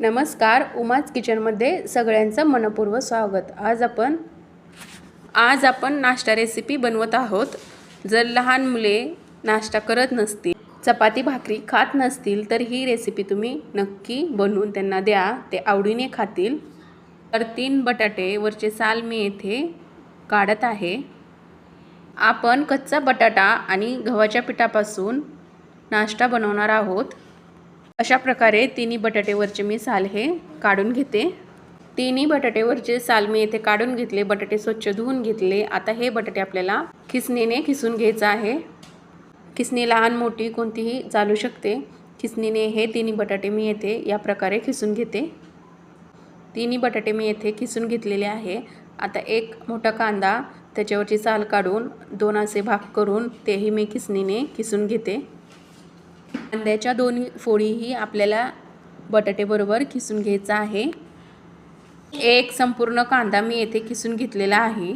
नमस्कार उमाज किचनमध्ये सगळ्यांचं मनपूर्व स्वागत. आज आपण आज आपण नाश्ता रेसिपी बनवत आहोत. जर लहान मुले नाश्ता करत नसतील चपाती भाकरी खात नसतील तर ही रेसिपी तुम्ही नक्की बनवून त्यांना द्या. ते आवडीने खातील. तर तीन बटाटे वरचे साल मी येथे काढत आहे. आपण कच्चा बटाटा आणि गव्हाच्या पिठापासून नाश्ता बनवणार आहोत. अशा प्रकारे तिन्ही बटाटेवरचे मी साल हे काढून घेते. तिन्ही बटाटेवरचे साल मी येथे काढून घेतले बटाटे स्वच्छ धुवून घेतले. आता हे बटाटे आपल्याला खिसणीने खिसून घ्यायचं आहे. खिसणी लहान मोठी कोणतीही चालू शकते. खिसणीने हे तिन्ही बटाटे मी येथे या प्रकारे खिसून घेते. तिन्ही बटाटे मी येथे खिसून घेतलेले आहे. आता एक मोठा कांदा त्याच्यावरची साल काढून दोन असे भाग करून तेही मी खिसणीने खिसून घेते. कांद्याच्या दोन्ही फोडीही आपल्याला बटाटेबरोबर खिसून घ्यायचा आहे. एक संपूर्ण कांदा मी येथे खिसून घेतलेला आहे.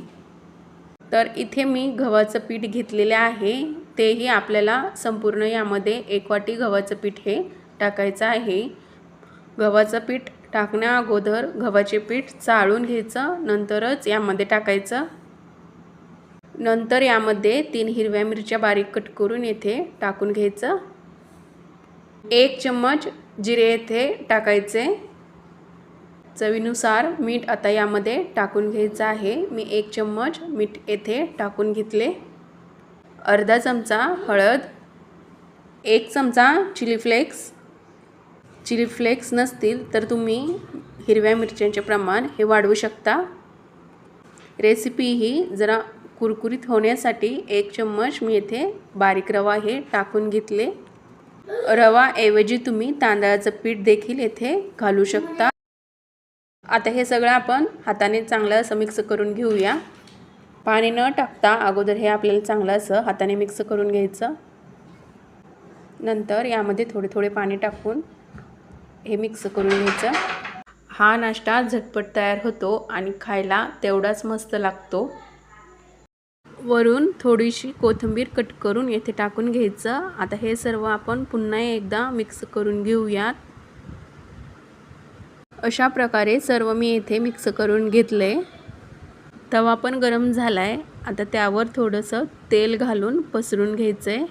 तर इथे मी गव्हाचं पीठ घेतलेलं आहे. तेही आपल्याला संपूर्ण यामध्ये एक वाटी गव्हाचं पीठ हे टाकायचं आहे. गव्हाचं पीठ टाकण्या अगोदर गव्हाचे पीठ चाळून घ्यायचं नंतरच यामध्ये टाकायचं. नंतर यामध्ये तीन हिरव्या मिरच्या बारीक कट करून येथे टाकून घ्यायचं. एक चम्मच जिरे येथे टाकायचे. चवीनुसार मीठ आता यामध्ये टाकून घ्यायचं आहे. मी एक चम्मच मीठ येथे टाकून घेतले. अर्धा चमचा हळद एक चमचा चिली फ्लेक्स. चिली फ्लेक्स नसतील तर तुम्ही हिरव्या मिरच्यांचे प्रमाण हे वाढवू शकता. रेसिपी ही जरा कुरकुरीत होण्यासाठी एक चम्मच मी येथे बारीक रवा हे टाकून घेतले. रवाऐवजी तुम्ही तांदळाचं पीठ देखील येथे घालू शकता. आता हे सगळं आपण हाताने चांगलं असं मिक्स करून घेऊया. पाणी न टाकता अगोदर हे आपल्याला चांगलं असं हाताने मिक्स करून घ्यायचं. नंतर यामध्ये थोडे थोडे पाणी टाकून हे मिक्स करून घ्यायचं. हा नाश्ता झटपट तयार होतो आणि खायला तेवढाच मस्त लागतो. वरून थोडीशी कोथिंबीर कट करून येथे टाकून घ्यायचं. आता हे सर्व आपण पुन्हा एकदा मिक्स करून घेऊयात. अशा प्रकारे सर्व मी येथे मिक्स करून घेतले. तवा पण गरम झाला आहे आता त्यावर थोडंसं तेल घालून पसरून घ्यायचं आहे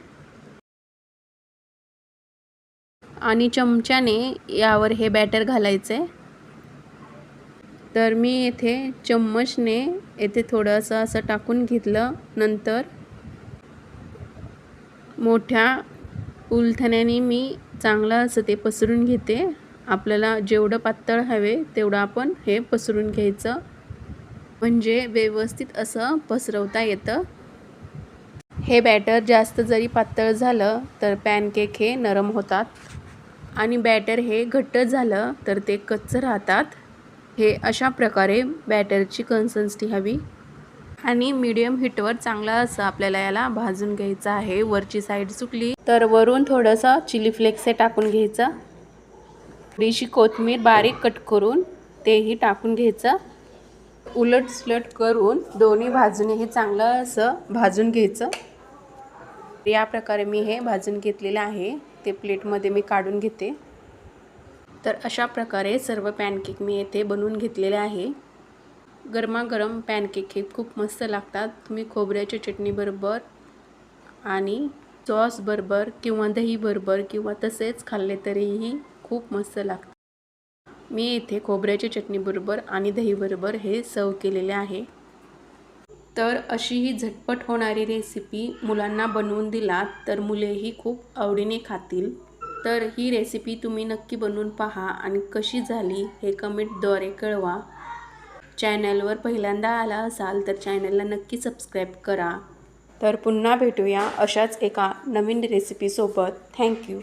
आणि चमच्याने यावर हे बॅटर घालायचं आहे तर मी येथे चम्मचने येथे थोडंसं असं टाकून घेतलं. नंतर मोठ्या उलथण्याने मी चांगलं असं ते पसरून घेते. आपल्याला जेवढं पातळ हवे तेवढं आपण हे पसरून घ्यायचं. म्हणजे व्यवस्थित असं पसरवता येतं. हे बॅटर जास्त जरी पातळ झालं तर पॅनकेक हे नरम होतात. आणि बॅटर हे घट्ट झालं तर ते कच्चं राहतात. हे अशा प्रकारे बॅटरची कन्सन्सिटी हवी. आणि मीडियम हीटवर चांगला असं आपल्याला याला भाजून घ्यायचं आहे. वरची साईड सुकली तर वरून थोडंसं चिली फ्लेक्स हे टाकून घ्यायचं. थोडीशी कोथिंबीर बारीक कट करून तेही टाकून घ्यायचं. उलट सुलट करून दोन्ही बाजूने हे चांगलं असं भाजून घ्यायचं. या प्रकारे मी हे भाजून घेतलेलं आहे. ते प्लेटमध्ये मी काढून घेते. तर अशा प्रकारे सर्व पॅनकेक मी येथे बनवून घेतलेले आहे. गरमागरम पॅनकेक हे खूप मस्त लागतात. तुम्ही खोबऱ्याच्या चटणीबरोबर आणि सॉसबरोबर किंवा दहीबरोबर किंवा तसेच खाल्ले तरीही खूप मस्त लागतात. मी येथे खोबऱ्याच्या चटणीबरोबर आणि दहीबरोबर हे सर्व केलेले आहे. तर अशी ही झटपट होणारी रेसिपी मुलांना बनवून दिलात तर मुलेही खूप आवडीने खातील. तर ही रेसिपी तुम्ही नक्की बनवून पहा आणि कशी झाली हे कमेंटद्वारे कळवा. चॅनलवर पहिल्यांदा आला असाल तर चॅनलला नक्की सबस्क्राईब करा. तर पुन्हा भेटूया अशाच एका नवीन रेसिपीसोबत थँक्यू